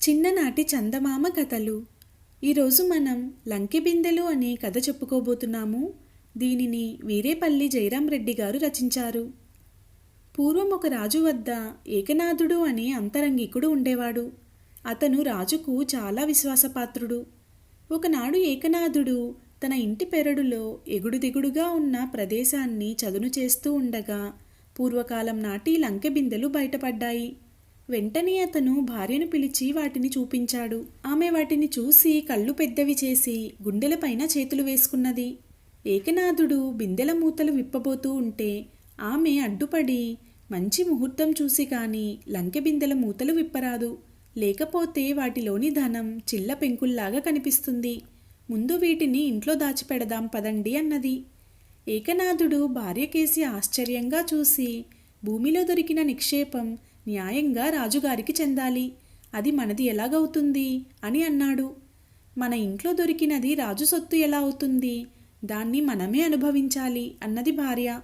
చిన్ననాటి చందమామ కథలు. ఈరోజు మనం లంకె బిందెలు అనే కథ చెప్పుకోబోతున్నాము. దీనిని వీరేపల్లి జయరాం రెడ్డి గారు రచించారు. పూర్వం ఒక రాజు వద్ద ఏకనాథుడు అనే అంతరంగికుడు ఉండేవాడు. అతను రాజుకు చాలా విశ్వాసపాత్రుడు. ఒకనాడు ఏకనాథుడు తన ఇంటి పెరడులో ఎగుడు దిగుడుగా ఉన్న ప్రదేశాన్ని చదును చేస్తూ ఉండగా పూర్వకాలం నాటి లంకె బిందెలు బయటపడ్డాయి. వెంటనే అతను భార్యను పిలిచి వాటిని చూపించాడు. ఆమె వాటిని చూసి కళ్ళు పెద్దవి చేసి గుండెలపైన చేతులు వేసుకున్నది. ఏకనాథుడు బిందెల మూతలు విప్పబోతూ ఉంటే ఆమె అడ్డుపడి మంచి ముహూర్తం చూసి కాని లంకె బిందెల మూతలు విప్పరాదు. లేకపోతే వాటిలోని ధనం చిల్ల పెంకుల్లాగా కనిపిస్తుంది. ముందు వీటిని ఇంట్లో దాచిపెడదాం పదండి అన్నది. ఏకనాథుడు భార్యకేసి ఆశ్చర్యంగా చూసి భూమిలో దొరికిన నిక్షేపం న్యాయంగా రాజుగారికి చెందాలి. అది మనది ఎలాగవుతుంది? అని అన్నాడు. మన ఇంట్లో దొరికినది రాజు సొత్తు ఎలా అవుతుంది? దాన్ని మనమే అనుభవించాలి అన్నది భార్య.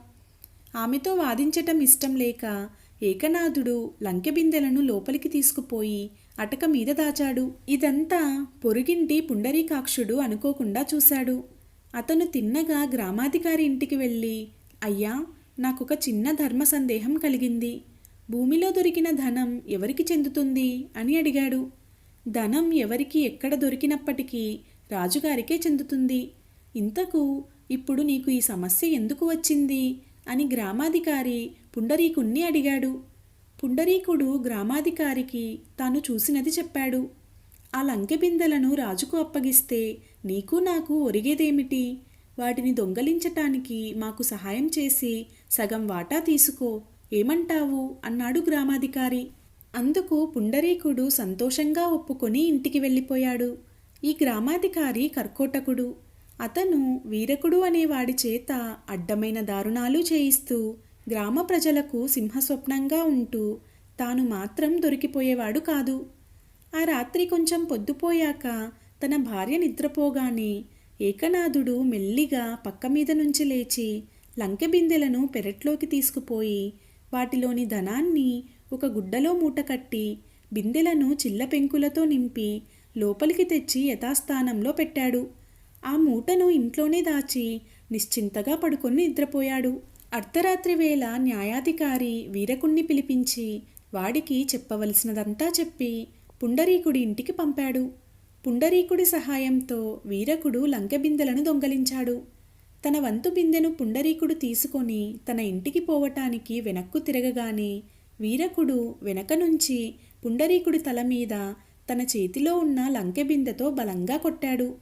ఆమెతో వాదించటం ఇష్టం లేక ఏకనాథుడు లంకెబిందెలను లోపలికి తీసుకుపోయి అటక మీద దాచాడు. ఇదంతా పొరుగింటి పుండరీకాక్షుడు అనుకోకుండా చూశాడు. అతను తిన్నగా గ్రామాధికారి ఇంటికి వెళ్ళి అయ్యా నాకొక చిన్న ధర్మ సందేహం కలిగింది. భూమిలో దొరికిన ధనం ఎవరికి చెందుతుంది? అని అడిగాడు. ధనం ఎవరికి ఎక్కడ దొరికినప్పటికీ రాజుగారికే చెందుతుంది. ఇంతకు ఇప్పుడు నీకు ఈ సమస్య ఎందుకు వచ్చింది? అని గ్రామాధికారి పుండరీకుణ్ణి అడిగాడు. పుండరీకుడు గ్రామాధికారికి తాను చూసినది చెప్పాడు. ఆ లంకెబిందెలను రాజుకు అప్పగిస్తే నీకు నాకు ఒరిగేదేమిటి? వాటిని దొంగలించటానికి మాకు సహాయం చేసి సగం వాటా తీసుకో. ఏమంటావు? అన్నాడు గ్రామాధికారి. అందుకు పుండరీకుడు సంతోషంగా ఒప్పుకొని ఇంటికి వెళ్ళిపోయాడు. ఈ గ్రామాధికారి కర్కోటకుడు. అతను వీరకుడు అనేవాడి చేత అడ్డమైన దారుణాలు చేయిస్తూ గ్రామ ప్రజలకు సింహస్వప్నంగా ఉంటూ తాను మాత్రం దొరికిపోయేవాడు కాదు. ఆ రాత్రి కొంచెం పొద్దుపోయాక తన భార్య నిద్రపోగానే ఏకనాథుడు మెల్లిగా పక్క మీద నుంచి లేచి లంకె బిందెలను పెరట్లోకి తీసుకుపోయి వాటిలోని ధనాన్ని ఒక గుడ్డలో మూట కట్టి బిందెలను చిల్ల పెంకులతో నింపి లోపలికి తెచ్చి యథాస్థానంలో పెట్టాడు. ఆ మూటను ఇంట్లోనే దాచి నిశ్చింతగా పడుకొని నిద్రపోయాడు. అర్ధరాత్రి వేళ న్యాయాధికారి వీరకుణ్ణి పిలిపించి వాడికి చెప్పవలసినదంతా చెప్పి పుండరీకుడి ఇంటికి పంపాడు. పుండరీకుడి సహాయంతో వీరకుడు లంకెబిందెలను దొంగలించాడు. తన వంతు బిందెను పుండరీకుడు తీసుకొని తన ఇంటికి పోవటానికి వెనక్కు తిరగగానే వీరకుడు వెనక నుంచి పుండరీకుడి తల మీద తన చేతిలో ఉన్న లంకె బిందెతో బలంగా కొట్టాడు.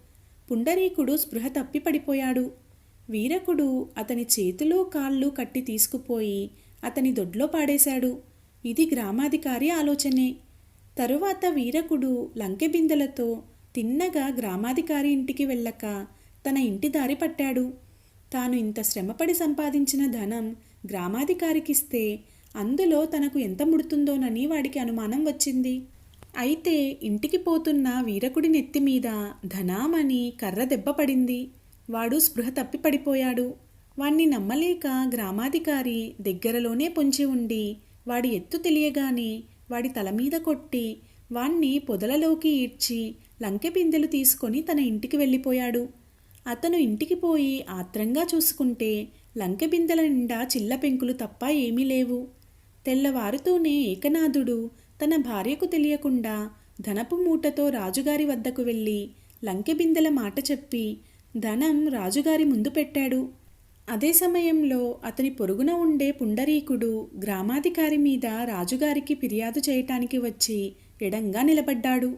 పుండరీకుడు స్పృహ తప్పి పడిపోయాడు. వీరకుడు అతని చేతులు కాళ్ళు కట్టి తీసుకుపోయి అతని దొడ్లో పాడేశాడు. ఇది గ్రామాధికారి ఆలోచనే. తరువాత వీరకుడు లంకె బిందెలతో తిన్నగా గ్రామాధికారి ఇంటికి వెళ్ళక తన ఇంటి దారి పట్టాడు. తాను ఇంత శ్రమపడి సంపాదించిన ధనం గ్రామాధికారికిస్తే అందులో తనకు ఎంత ముడుతుందోనని వాడికి అనుమానం వచ్చింది. అయితే ఇంటికి పోతున్న వీరకుడి నెత్తి మీద ధనామని కర్ర దెబ్బ పడింది. వాడు స్పృహ తప్పి పడిపోయాడు. వాణ్ణి నమ్మలేక గ్రామాధికారి దగ్గరలోనే పొంచి ఉండి వాడి ఎత్తు తెలియగానే వాడి తల మీద కొట్టి వాణ్ణి పొదలలోకి ఈడ్చి లంకె బిందెలు తీసుకొని తన ఇంటికి వెళ్ళిపోయాడు. అతను ఇంటికి పోయి ఆత్రంగా చూసుకుంటే లంకబిందెల నిండా చిల్ల పెంకులు తప్ప ఏమీ లేవు. తెల్లవారుతూనే ఏకనాథుడు తన భార్యకు తెలియకుండా ధనపు మూటతో రాజుగారి వద్దకు వెళ్ళి లంకె బిందెల మాట చెప్పి ధనం రాజుగారి ముందు పెట్టాడు. అదే సమయంలో అతని పొరుగున ఉండే పుండరీకుడు గ్రామాధికారి మీద రాజుగారికి ఫిర్యాదు చేయటానికి వచ్చి ఎడంగా నిలబడ్డాడు.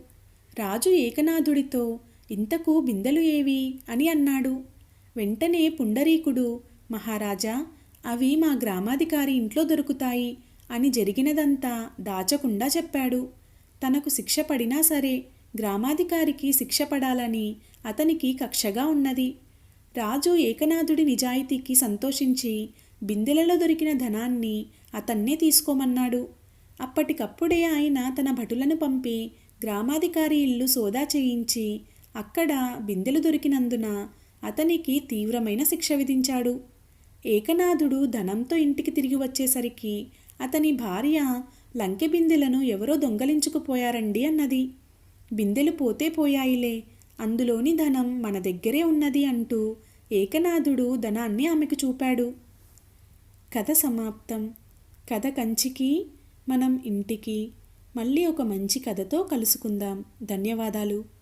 రాజు ఏకనాథుడితో ఇంతకు బిందెలు ఏవి? అని అన్నాడు. వెంటనే పుండరీకుడు మహారాజా అవి మా గ్రామాధికారి ఇంట్లో దొరుకుతాయి అని జరిగినదంతా దాచకుండా చెప్పాడు. తనకు శిక్ష పడినా సరే గ్రామాధికారికి శిక్ష పడాలని అతనికి కక్షగా ఉన్నది. రాజు ఏకనాథుడి నిజాయితీకి సంతోషించి బిందెలలో దొరికిన ధనాన్ని అతన్నే తీసుకోమన్నాడు. అప్పటికప్పుడే ఆయన తన భటులను పంపి గ్రామాధికారి ఇల్లు సోదా చేయించి అక్కడ బిందెలు దొరికినందున అతనికి తీవ్రమైన శిక్ష విధించాడు. ఏకనాథుడు ధనంతో ఇంటికి తిరిగి వచ్చేసరికి అతని భార్య లంకె బిందెలను ఎవరో దొంగలించుకుపోయారండి అన్నది. బిందెలు పోతే పోయాయిలే అందులోని ధనం మన దగ్గరే ఉన్నది అంటూ ఏకనాథుడు ధనాన్ని ఆమెకు చూపాడు. కథ సమాప్తం. కథ కంచికి మనం ఇంటికి మళ్ళీ ఒక మంచి కథతో కలుసుకుందాం. ధన్యవాదాలు.